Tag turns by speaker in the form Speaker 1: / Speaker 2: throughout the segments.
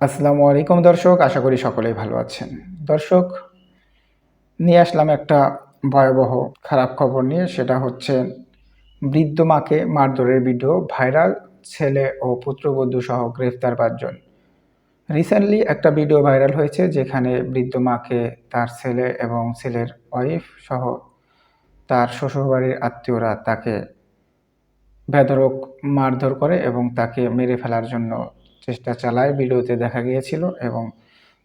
Speaker 1: আসসালামু আলাইকুম দর্শক, আশা করি সকলেই ভালো আছেন। দর্শক, নিয়ে আসলাম একটা ভয়াবহ খারাপ খবর নিয়ে, সেটা হচ্ছে বৃদ্ধ মাকে মারধরের ভিডিও ভাইরাল, ছেলে ও পুত্রবধূ সহ গ্রেফতার পাঁচজন। রিসেন্টলি একটা ভিডিও ভাইরাল হয়েছে, যেখানে বৃদ্ধ মাকে তার ছেলে এবং ছেলের ওয়াইফ সহ তার শ্বশুরবাড়ির আত্মীয়রা তাকে বেধরক মারধর করে এবং তাকে মেরে ফেলার জন্য চেষ্টা চালায়, ভিডিওতে দেখা গিয়েছিল এবং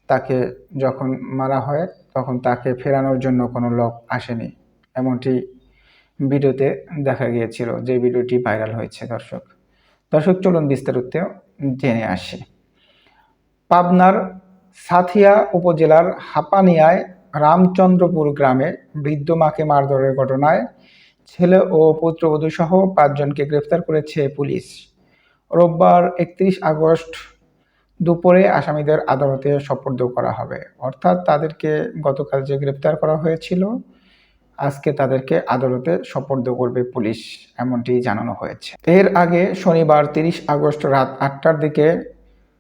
Speaker 1: তাকে যখন মারা হয় তখন তাকে ফেরানোর জন্য কোনো লোক আসেনি। এমনটি ভিডিওতে দেখা গিয়েছিল যে ভিডিওটি ভাইরাল হয়েছে, দর্শক। দর্শক, চলুন বিস্তারিত জেনে আসি। পাবনার সাথিয়া উপজেলার হাপানিয়ায় রামচন্দ্রপুর গ্রামে বৃদ্ধ মাকে মারধরের ঘটনায় ছেলে ও পুত্রবধূ সহ পাঁচজনকে গ্রেফতার করেছে পুলিশ। রোববার একত্রিশ আগস্ট দুপুরে আসামিদের আদালতে সোপর্দ করা হবে। অর্থাৎ তাদেরকে গতকাল যে গ্রেপ্তার করা হয়েছিল, আজকে তাদেরকে আদালতে সোপর্দ করবে পুলিশ, এমনটি জানানো হয়েছে। এর আগে শনিবার তিরিশ আগস্ট রাত আটটার দিকে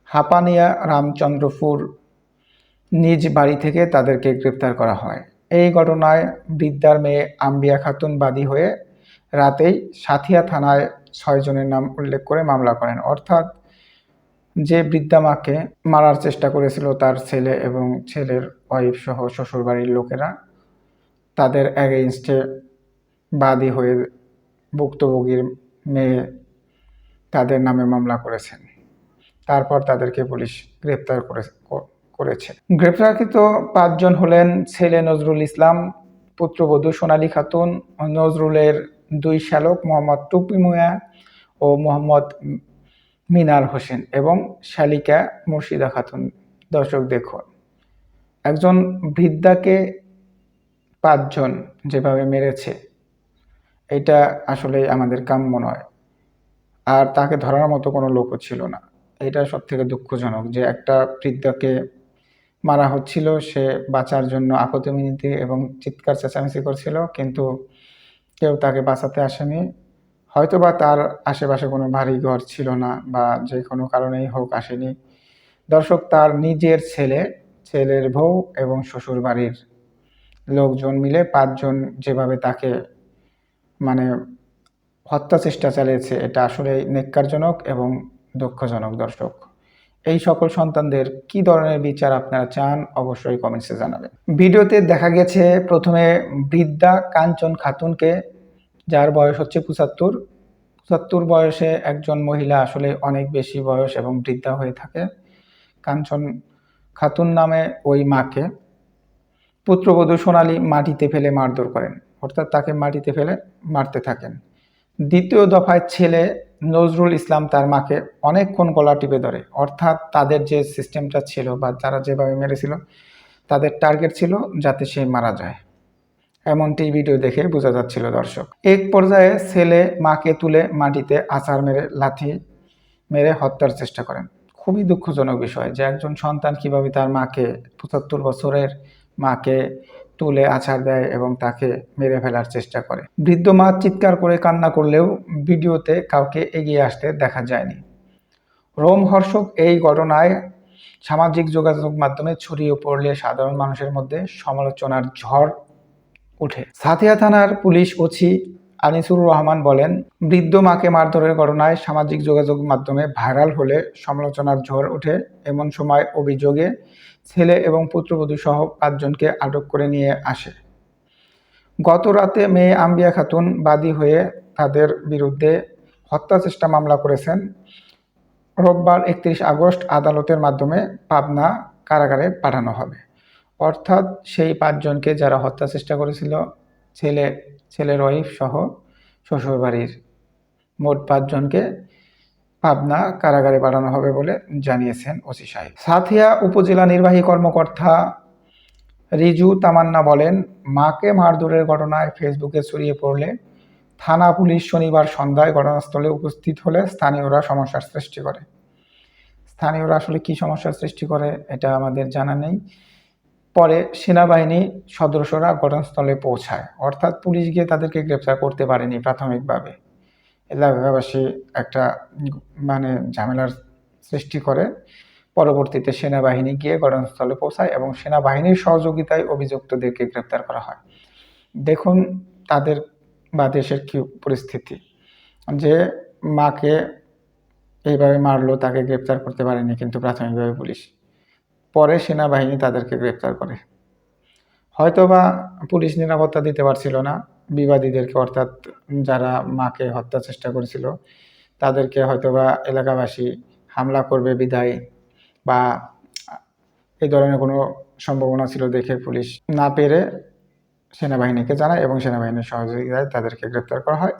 Speaker 1: হাপানিয়া রামচন্দ্রপুর নিজ বাড়ি থেকে তাদেরকে গ্রেপ্তার করা হয়। এই ঘটনায় বৃদ্ধার মেয়ে আম্বিয়া খাতুন বাদী হয়ে রাতেই সাথিয়া থানায় ছয়জনের নাম উল্লেখ করে মামলা করেন। অর্থাৎ যে বৃদ্ধা মাকে মারার চেষ্টা করেছিল তার ছেলে এবং ছেলের ওয়াইফ সহ শ্বশুরবাড়ির লোকেরা, তাদের অ্যাগেইনস্টে বাদী হয়ে ভুক্তভোগীর মেয়ে তাদের নামে মামলা করেছেন। তারপর তাদেরকে পুলিশ গ্রেপ্তার করে, করেছে। গ্রেপ্তারকৃত পাঁচজন হলেন ছেলে নজরুল ইসলাম, পুত্রবধূ সোনালী খাতুন, নজরুলের দুই শ্যালক মোহাম্মদ টুপি মুয়া ও মোহাম্মদ মিনার হোসেন এবং শালিকা মুর্শিদা খাতুন। দর্শক দেখুন, একজন বৃদ্ধাকে পাঁচজন যেভাবে মেরেছে, এটা আসলে আমাদের কাম্য নয়। আর তাকে ধরার মতো কোনো লোকও ছিল না। এটা সব থেকে দুঃখজনক যে একটা বৃদ্ধাকে মারা হচ্ছিল, সে বাঁচার জন্য আপত্তি মিনতি এবং চিৎকার চেঁচামেচি করছিল, কিন্তু কেউ তাকে বাঁচাতে আসেনি। হয়তো বা তার আশেপাশে কোনো ভারী ঘর ছিল না বা যে কোনো কারণেই হোক আসেনি। দর্শক, তার নিজের ছেলে, ছেলের বউ এবং শ্বশুর বাড়ির লোকজন মিলে পাঁচজন যেভাবে তাকে মানে হত্যা চেষ্টা চালিয়েছে, এটা আসলে নেককারজনক এবং দুঃখজনক দর্শক। এই সকল সন্তানদের কি ধরনের বিচার আপনারা চান অবশ্যই কমেন্টসে জানাবেন। ভিডিওতে দেখা গেছে, প্রথমে বৃদ্ধা কাঞ্চন খাতুনকে যার বয়স হচ্ছে পঁচাত্তর পঁচাত্তর বয়সে একজন মহিলা আসলে অনেক বেশি বয়স এবং বৃদ্ধা হয়ে থাকে। কাঞ্চন খাতুন নামে ওই মাকে পুত্রবধূ সোনালী মাটিতে ফেলে মারধর করেন, অর্থাৎ তাকে মাটিতে ফেলে মারতে থাকেন। দ্বিতীয় দফায় ছেলে নজরুল ইসলাম তার মাকে অনেকক্ষণ গলা টিপে ধরে, অর্থাৎ তাদের যে সিস্টেমটা ছিল বা যারা যেভাবে মেরেছিল, তাদের টার্গেট ছিল যাতে সে মারা যায়। এমনটি ভিডিও দেখে বোঝা যাচ্ছিল দর্শক। এক পর্যায়ে ছেলে মাকে তুলে মাটিতে আচার মেরে লাথি মেরে হত্যার চেষ্টা করেন। খুবই দুঃখজনক বিষয় যে একজন সন্তান কীভাবে তার মাকে, পঁচাত্তর বছরের মাকে তুলে আছাড় দেয় এবং তাকে মেরে ফেলার চেষ্টা করে। বৃদ্ধ মা চিৎকার করে কান্না করলেও ভিডিওতে কাউকে এগিয়ে আসতে দেখা যায়নি। রোমহর্ষক এই ঘটনায় সামাজিক যোগাযোগ মাধ্যমে ছড়িয়ে পড়লে সাধারণ মানুষের মধ্যে সমালোচনার ঝড় ওঠে। সাথিয়া থানার পুলিশ ওসি আনিসুর রহমান বলেন, বৃদ্ধ মাকে মারধরের ঘটনায় সামাজিক যোগাযোগ মাধ্যমে ভাইরাল হলে সমালোচনার ঝড় ওঠে। এমন সময় অভিযোগে ছেলে এবং পুত্রবধূ সহ পাঁচজনকে আটক করে নিয়ে আসে। গত রাতে মেয়ে আম্বিয়া খাতুন বাদী হয়ে তাদের বিরুদ্ধে হত্যা চেষ্টা মামলা করেছেন। রোববার একত্রিশ আগস্ট আদালতের মাধ্যমে পাবনা কারাগারে পাঠানো হবে। অর্থাৎ সেই পাঁচজনকে যারা হত্যা চেষ্টা করেছিল, ছেলে ছেলের ওয়াইফ সহ শ্বশুরবাড়ির মোট পাঁচজনকে পাবনা কারাগারে পাঠানো হবে বলে জানিয়েছেন ওসি সাহেব। সাথিয়া উপজেলা নির্বাহী কর্মকর্তা রিজু তামান্না বলেন, মাকে মারধরের ঘটনায় ফেসবুকে ছড়িয়ে পড়লে থানা পুলিশ শনিবার সন্ধ্যায় ঘটনাস্থলে উপস্থিত হলে স্থানীয়রা সমস্যার সৃষ্টি করে। স্থানীয়রা আসলে কি সমস্যার সৃষ্টি করে, এটা আমাদের জানা নেই। পরে সেনাবাহিনী সদস্যরা ঘটনাস্থলে পৌঁছায়। অর্থাৎ পুলিশ গিয়ে তাদেরকে গ্রেপ্তার করতে পারেনি প্রাথমিকভাবে। এলাকাবাসী একটা মানে ঝামেলার সৃষ্টি করে। পরবর্তীতে সেনাবাহিনী গিয়ে ঘটনাস্থলে পৌঁছায় এবং সেনাবাহিনীর সহযোগিতায় অভিযুক্তদেরকে গ্রেপ্তার করা হয়। দেখুন তাদের বা দেশের কী পরিস্থিতি। যে মাকে এইভাবে মারলো, তাকে গ্রেপ্তার করতে পারেনি কিন্তু প্রাথমিকভাবে পুলিশ। পরে সেনাবাহিনী তাদেরকে গ্রেপ্তার করে। হয়তোবা পুলিশ নিরাপত্তা দিতে পারছিল না। বিবাদীদেরকে অর্থাৎ যারা মাকে হত্যা চেষ্টা করেছিল, তাদেরকে হয়তোবা এলাকাবাসী হামলা করবে বিদায় বা এই ধরনের কোনো সম্ভাবনা ছিল দেখে পুলিশ না পেরে সেনাবাহিনীকে জানায় এবং সেনাবাহিনীর সহযোগিতায় তাদেরকে গ্রেপ্তার করা হয়।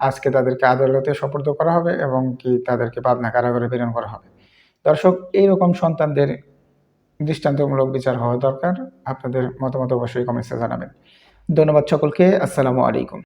Speaker 1: আজকে তাদেরকে আদালতে সোপর্দ করা হবে এবং কি তাদেরকে পাবনা কারাগারে প্রেরণ করা হবে। দর্শক, এইরকম সন্তানদের দৃষ্টান্তমূলক বিচার হওয়া দরকার। আপনাদের মতামত অবশ্যই কমেন্টসে জানাবেন। ধন্যবাদ সকলকে। আসসালামু আলাইকুম।